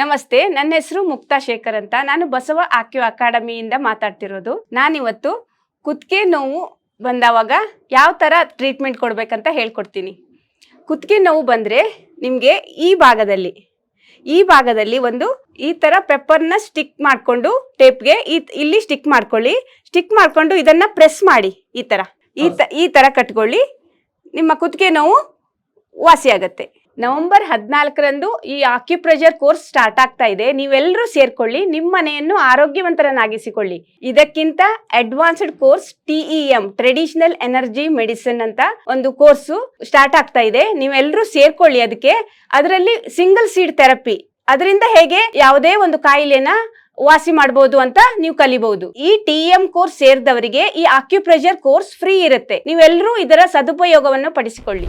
ನಮಸ್ತೆ, ನನ್ನ ಹೆಸರು ಮುಕ್ತಾ ಶೇಖರ್ ಅಂತ. ನಾನು ಬಸವ ಆಕ್ಯು ಅಕಾಡೆಮಿಯಿಂದ ಮಾತಾಡ್ತಿರೋದು. ನಾನಿವತ್ತು ಕುತ್ತಿಗೆ ನೋವು ಬಂದವಾಗ ಯಾವ ಥರ ಟ್ರೀಟ್ಮೆಂಟ್ ಕೊಡಬೇಕಂತ ಹೇಳ್ಕೊಡ್ತೀನಿ. ಕುತ್ತಿಗೆ ನೋವು ಬಂದರೆ ನಿಮಗೆ ಈ ಭಾಗದಲ್ಲಿ ಈ ಭಾಗದಲ್ಲಿ ಒಂದು ಈ ಥರ ಪೆಪ್ಪರ್ನ ಸ್ಟಿಕ್ ಮಾಡಿಕೊಂಡು ಟೇಪ್ಗೆ ಈ, ಇಲ್ಲಿ ಸ್ಟಿಕ್ ಮಾಡ್ಕೊಳ್ಳಿ. ಸ್ಟಿಕ್ ಮಾಡಿಕೊಂಡು ಇದನ್ನು ಪ್ರೆಸ್ ಮಾಡಿ, ಈ ಥರ ಈ ತ, ಈ ಥರ ಕಟ್ಕೊಳ್ಳಿ. ನಿಮ್ಮ ಕುತ್ತಿಗೆ ನೋವು ವಾಸಿಯಾಗತ್ತೆ. ನವೆಂಬರ್ ಹದಿನಾಲ್ಕರಂದು ಈ ಆಕ್ಯುಪ್ರೆಷರ್ ಕೋರ್ಸ್ ಸ್ಟಾರ್ಟ್ ಆಗ್ತಾ ಇದೆ. ನೀವೆಲ್ಲರೂ ಸೇರ್ಕೊಳ್ಳಿ ನಿಮ್ಮ ಮನೆಯನ್ನು ಆರೋಗ್ಯವಂತರನ್ನಾಗಿಸಿಕೊಳ್ಳಿ. ಇದಕ್ಕಿಂತ advanced course TEM traditional energy medicine ಅಂತ ಒಂದು ಕೋರ್ಸು ಸ್ಟಾರ್ಟ್ ಆಗ್ತಾ ಇದೆ. ನೀವೆಲ್ಲರೂ ಸೇರ್ಕೊಳ್ಳಿ ಅದಕ್ಕೆ. ಅದರಲ್ಲಿ ಸಿಂಗಲ್ ಸೀಡ್ ಥೆರಪಿ ಅದರಿಂದ ಹೇಗೆ ಯಾವುದೇ ಒಂದು ಕಾಯಿಲೆನ ವಾಸಿ ಮಾಡಬಹುದು ಅಂತ ನೀವು ಕಲಿಬಹುದು. ಈ ಟಿ ಎಂ ಕೋರ್ಸ್ ಸೇರಿದವರಿಗೆ ಈ ಆಕ್ಯುಪ್ರೆಷರ್ ಕೋರ್ಸ್ ಫ್ರೀ ಇರುತ್ತೆ. ನೀವೆಲ್ಲರೂ ಇದರ ಸದುಪಯೋಗವನ್ನು ಪಡಿಸಿಕೊಳ್ಳಿ.